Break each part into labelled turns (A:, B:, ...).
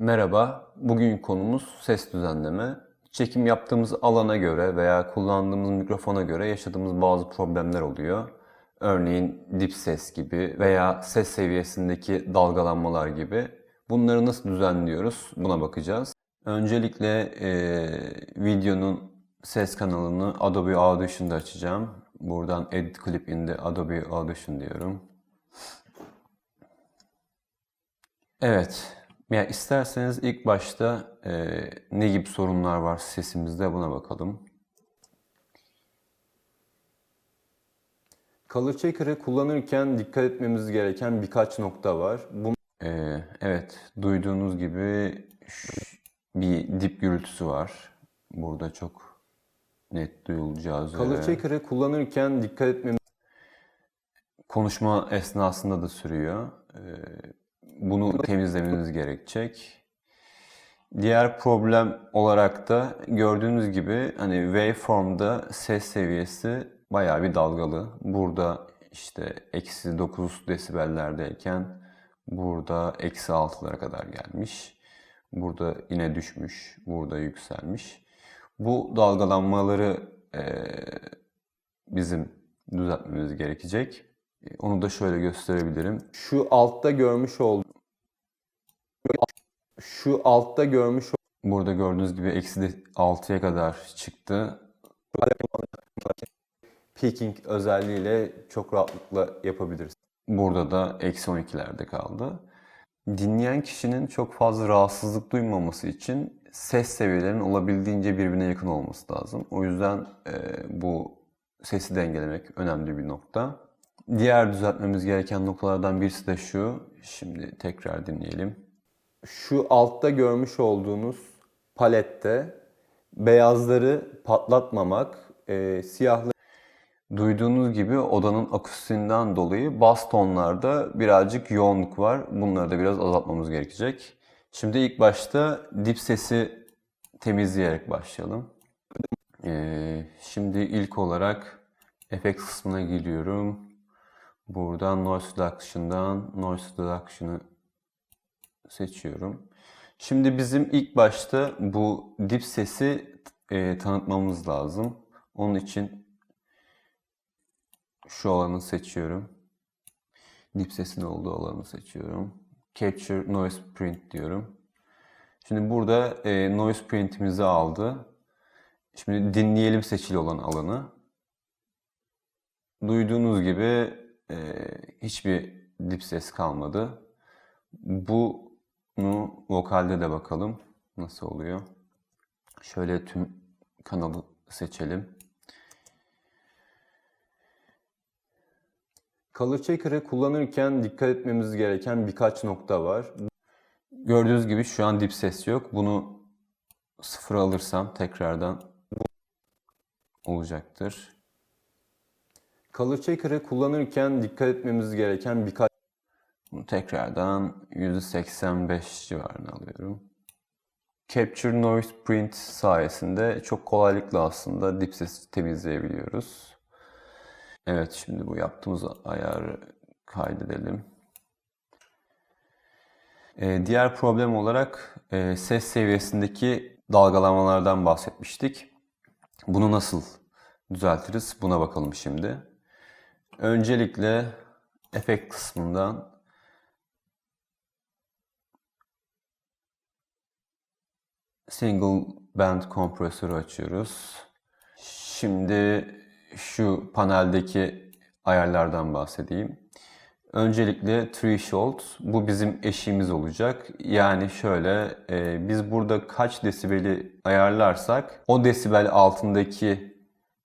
A: Merhaba, bugün konumuz ses düzenleme. Çekim yaptığımız alana göre veya kullandığımız mikrofona göre yaşadığımız bazı problemler oluyor. Örneğin dip ses gibi veya ses seviyesindeki dalgalanmalar gibi. Bunları nasıl düzenliyoruz? Buna bakacağız. Öncelikle eee, videonun ses kanalını Adobe Audition'da açacağım. Buradan Edit Clip in the Adobe Audition diyorum. Evet. Ya isterseniz ilk başta e, ne gibi sorunlar var sesimizde buna bakalım. Color Checker'ı kullanırken dikkat etmemiz gereken birkaç nokta var. Bu E, evet, duyduğunuz gibi bir dip gürültüsü var. Burada çok net duyulacağı üzere. Color Checker'ı kullanırken dikkat etmemiz konuşma esnasında da sürüyor. Ee, Bunu temizlemeniz gerekecek. Diğer problem olarak da gördüğünüz gibi hani waveform'da ses seviyesi bayağı bir dalgalı. Burada işte eksi 9 desibellerdeyken burada eksi 6'lara kadar gelmiş. Burada yine düşmüş, burada yükselmiş. Bu dalgalanmaları eee, bizim düzeltmemiz gerekecek. E, Onu da şöyle gösterebilirim. Şu altta görmüş olduğunuz şu altta görmüş Burada gördüğünüz gibi eksi de 6'ya kadar çıktı. Peaking özelliğiyle çok rahatlıkla yapabiliriz. Burada da eksi 12'lerde kaldı. Dinleyen kişinin çok fazla rahatsızlık duymaması için ses seviyelerinin olabildiğince birbirine yakın olması lazım. O yüzden e, bu sesi dengelemek önemli bir nokta. Diğer düzeltmemiz gereken noktalardan birisi de şu. Şimdi tekrar dinleyelim. Şu altta görmüş olduğunuz palette beyazları patlatmamak, e, siyahları Duyduğunuz gibi odanın akustiğinden dolayı bas tonlarda birazcık yoğunluk var. Bunları da biraz azaltmamız gerekecek. Şimdi ilk başta dip sesi temizleyerek başlayalım. Ee, şimdi ilk olarak efekt kısmına geliyorum. Buradan Noise Reduction'dan Noise Reduction'ı seçiyorum. Şimdi bizim ilk başta bu dip sesi e, tanıtmamız lazım. Onun için şu alanı seçiyorum. Dip sesin olduğu alanı seçiyorum. Capture Noise Print diyorum. Şimdi burada e, Noise Print'imizi aldı. Şimdi dinleyelim seçili olan alanı. Duyduğunuz gibi e, hiçbir dip ses kalmadı. Bunu vokalde de bakalım nasıl oluyor. Şöyle tüm kanalı seçelim. Color Checker'ı kullanırken dikkat etmemiz gereken birkaç nokta var. Gördüğünüz gibi şu an dip ses yok. Bunu sıfıra alırsam tekrardan olacaktır. Color Checker'ı kullanırken dikkat etmemiz gereken birkaç bunu tekrardan %85 civarına alıyorum. Capture Noise Print sayesinde çok kolaylıkla aslında dip sesi temizleyebiliyoruz. Evet şimdi bu yaptığımız ayarı kaydedelim. Ee, diğer problem olarak e, ses seviyesindeki dalgalanmalardan bahsetmiştik. Bunu nasıl düzeltiriz? Buna bakalım şimdi. Öncelikle efekt kısmından single band kompresörü açıyoruz. Şimdi şu paneldeki ayarlardan bahsedeyim. Öncelikle threshold, bu bizim eşiğimiz olacak. Yani şöyle, e, biz burada kaç desibeli ayarlarsak o desibel altındaki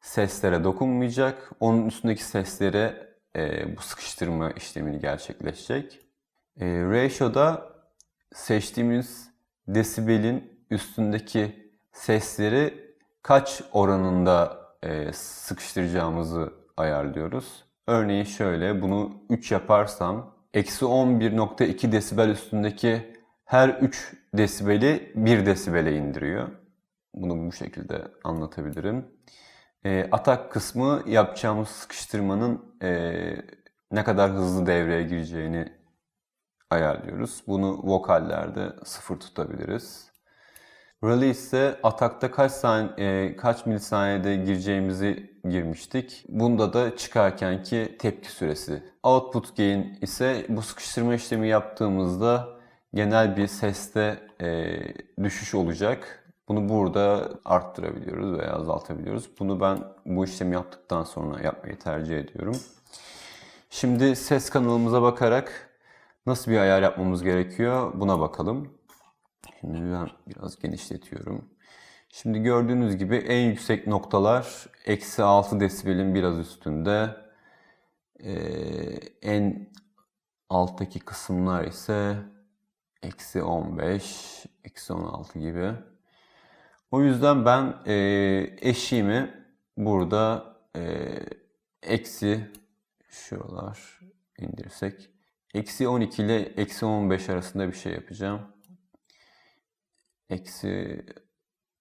A: seslere dokunmayacak. Onun üstündeki seslere e, bu sıkıştırma işlemini gerçekleşecek. E, ratio'da seçtiğimiz desibelin üstündeki sesleri kaç oranında e, sıkıştıracağımızı ayarlıyoruz. Örneğin şöyle bunu 3 yaparsam eksi 11.2 desibel üstündeki her 3 desibeli 1 desibele indiriyor. Bunu bu şekilde anlatabilirim. E, atak kısmı yapacağımız sıkıştırmanın e, ne kadar hızlı devreye gireceğini ayarlıyoruz. Bunu vokallerde sıfır tutabiliriz. Release ise atakta kaç saniye, kaç milisaniyede gireceğimizi girmiştik. Bunda da çıkarkenki tepki süresi. Output gain ise bu sıkıştırma işlemi yaptığımızda genel bir seste e, düşüş olacak. Bunu burada arttırabiliyoruz veya azaltabiliyoruz. Bunu ben bu işlemi yaptıktan sonra yapmayı tercih ediyorum. Şimdi ses kanalımıza bakarak nasıl bir ayar yapmamız gerekiyor buna bakalım. Şimdi ben biraz genişletiyorum. Şimdi gördüğünüz gibi en yüksek noktalar eksi 6 desibelin biraz üstünde. Ee, en alttaki kısımlar ise eksi 15, eksi 16 gibi. O yüzden ben e, eşiğimi burada e, eksi şuralar indirsek eksi 12 ile eksi 15 arasında bir şey yapacağım. Eksi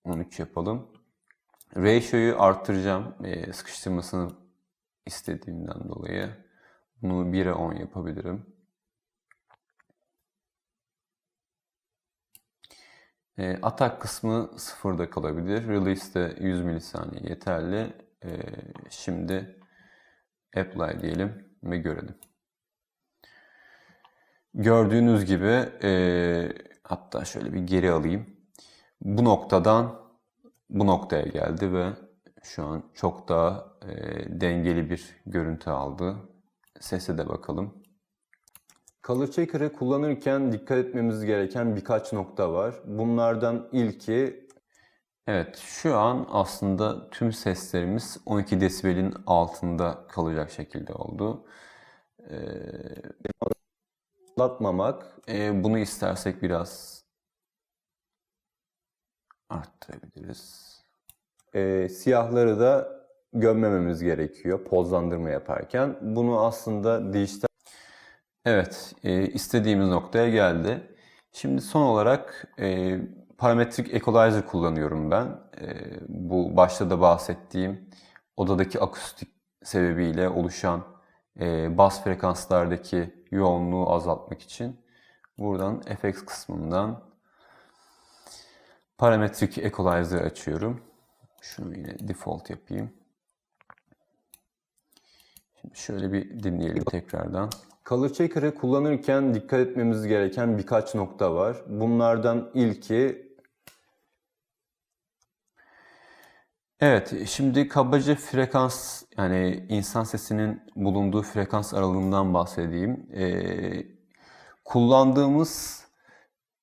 A: 13 yapalım. Ratio'yu arttıracağım. E, sıkıştırmasını istediğimden dolayı. Bunu 1'e 10 yapabilirim. E, atak kısmı sıfırda kalabilir. Release de 100 milisaniye yeterli. E, şimdi apply diyelim ve görelim. Gördüğünüz gibi e, hatta şöyle bir geri alayım. Bu noktadan bu noktaya geldi ve şu an çok daha e, dengeli bir görüntü aldı. Sese de bakalım. Color Checker'ı kullanırken dikkat etmemiz gereken birkaç nokta var. Bunlardan ilki Evet, şu an aslında tüm seslerimiz 12 desibelin altında kalacak şekilde oldu. Ee, anlatmamak. Ee, bunu istersek biraz arttırabiliriz. Ee, siyahları da gömmememiz gerekiyor pozlandırma yaparken. Bunu aslında dijital... Evet, e, istediğimiz noktaya geldi. Şimdi son olarak e, parametrik equalizer kullanıyorum ben. E, bu başta da bahsettiğim odadaki akustik sebebiyle oluşan e, bas frekanslardaki yoğunluğu azaltmak için buradan FX kısmından parametrik equalizer açıyorum. Şunu yine default yapayım. Şimdi şöyle bir dinleyelim tekrardan. Color Checker'ı kullanırken dikkat etmemiz gereken birkaç nokta var. Bunlardan ilki Evet, şimdi kabaca frekans yani insan sesinin bulunduğu frekans aralığından bahsedeyim. Ee, kullandığımız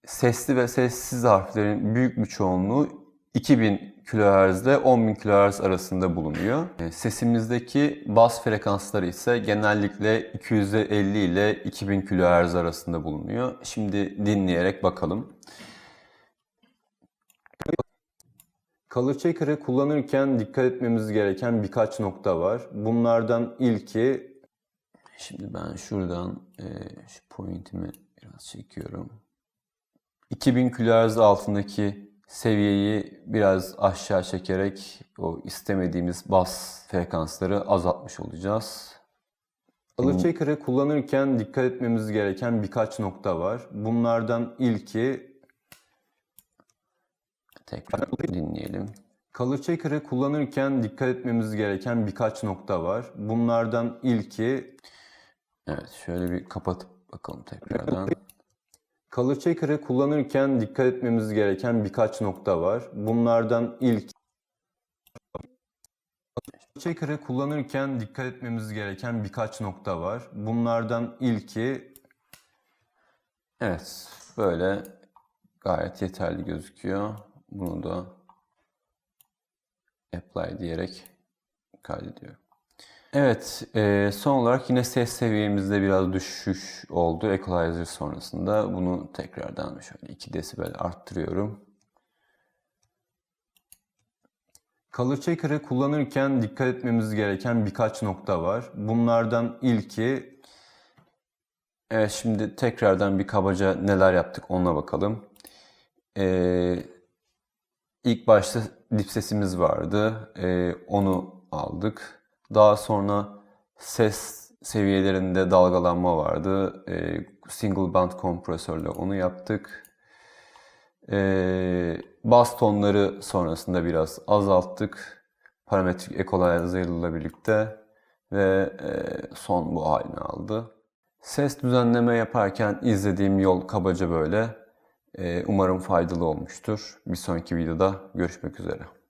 A: sesli ve sessiz harflerin büyük bir çoğunluğu 2000 kHz ile 10.000 kHz arasında bulunuyor. Ee, sesimizdeki bas frekansları ise genellikle 250 ile 2000 kHz arasında bulunuyor. Şimdi dinleyerek bakalım. Color Checker'ı kullanırken dikkat etmemiz gereken birkaç nokta var. Bunlardan ilki... Şimdi ben şuradan e, şu pointimi biraz çekiyorum. 2000 kHz altındaki seviyeyi biraz aşağı çekerek o istemediğimiz bas frekansları azaltmış olacağız. Color Checker'ı kullanırken dikkat etmemiz gereken birkaç nokta var. Bunlardan ilki Tekrar dinleyelim. Color Checker'ı kullanırken dikkat etmemiz gereken birkaç nokta var. Bunlardan ilki... Evet, şöyle bir kapatıp bakalım tekrardan. Color Checker'ı kullanırken dikkat etmemiz gereken birkaç nokta var. Bunlardan ilk... Checker'ı kullanırken dikkat etmemiz gereken birkaç nokta var. Bunlardan ilki... Evet, böyle gayet yeterli gözüküyor. Bunu da apply diyerek kaydediyorum. Evet, e, son olarak yine ses seviyemizde biraz düşüş oldu equalizer sonrasında. Bunu tekrardan şöyle 2 desibel arttırıyorum. Color Checker'ı kullanırken dikkat etmemiz gereken birkaç nokta var. Bunlardan ilki... Evet, şimdi tekrardan bir kabaca neler yaptık ona bakalım. Ee, İlk başta dip sesimiz vardı. Ee, onu aldık. Daha sonra ses seviyelerinde dalgalanma vardı. Ee, single band kompresörle onu yaptık. Ee, bas tonları sonrasında biraz azalttık. Parametrik equalizer ile birlikte ve e, son bu halini aldı. Ses düzenleme yaparken izlediğim yol kabaca böyle. Ee, umarım faydalı olmuştur. Bir sonraki videoda görüşmek üzere.